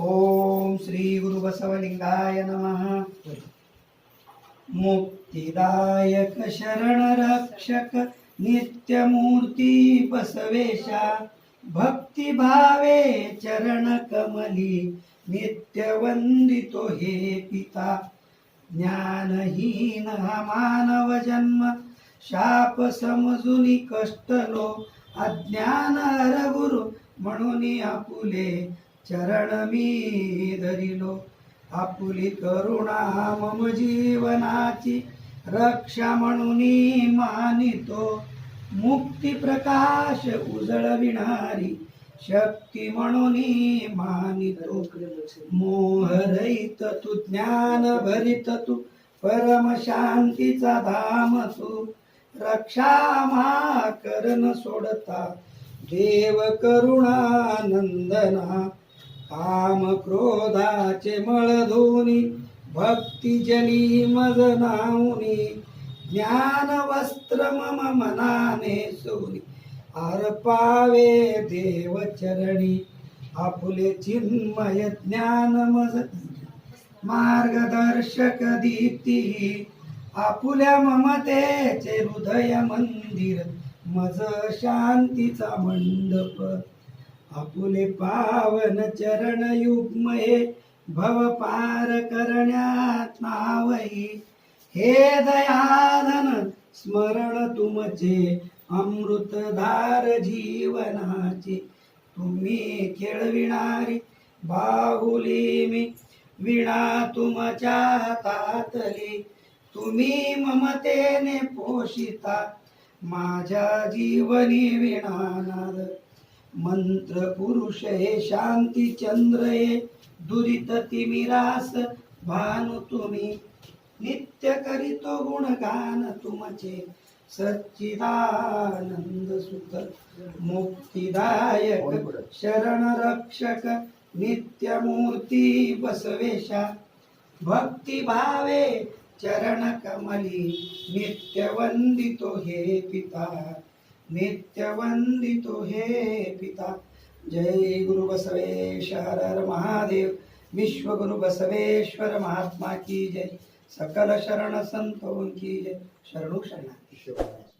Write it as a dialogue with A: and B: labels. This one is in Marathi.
A: ओम श्री गुरु बसवलिंगाय नमः। मुक्तिदायक शरण रक्षक नित्यमूर्ती बसवेशा भक्तिभावे चरण कमली नित्य वंदितो हे पिता। ज्ञानहीन हा मानव जन्म शाप समजून कष्टलो अज्ञान हर गुरु म्हणून आपुले चरण मी धरिलो आपुली करुणा मम जीवनाची रक्षा म्हणून मानितो. मुक्ती प्रकाश उजळविणारी शक्ती म्हणून मानितो. मोहरहित तू ज्ञान भरित तू परम शांतीचा धाम तू. रक्षा मा करण सोडता देव करुणा नंदना काम क्रोधाचे मळ धुनी भक्ती मज नावनी ज्ञान वस्त्र मम मनाने सोनी अर्पावे देव चरणी आपुले चिन्मय ज्ञान मज मार्गदर्शक दीप्ती आपुल्या ममतेचे हृदय मंदिर मज शांतीचा मंडप. आपुले पावन चरण युग्मये भव पार करण्यात नावही हे दयाधन स्मरण तुमचे अमृतधार जीवनाचे. तुम्ही खेळविणारी बाहुली मी विणा तुमच्या हातातली. तुम्ही ममतेने पोषिता माझ्या जीवनी विणानाद मंत्र पुरुष हे शांती चंद्र हे दुरित तिमिरास भानु तुम्ही. नित्य करीतो गुणगान तुमचे सच्चिदानंद सुख मुक्तिदायक शरण रक्षक नित्यमूर्ती बसवेशा. भक्ती भावे चरण कमली नित्य वंदितो हे पिता. नित्य वंदितो हे पिता। जय गुरु बसवेश्वर हर महादेव। विश्व गुरु बसवेश्वर महात्मा की जय। सकल शरण संतों की जय। शरणु शरणार्थी।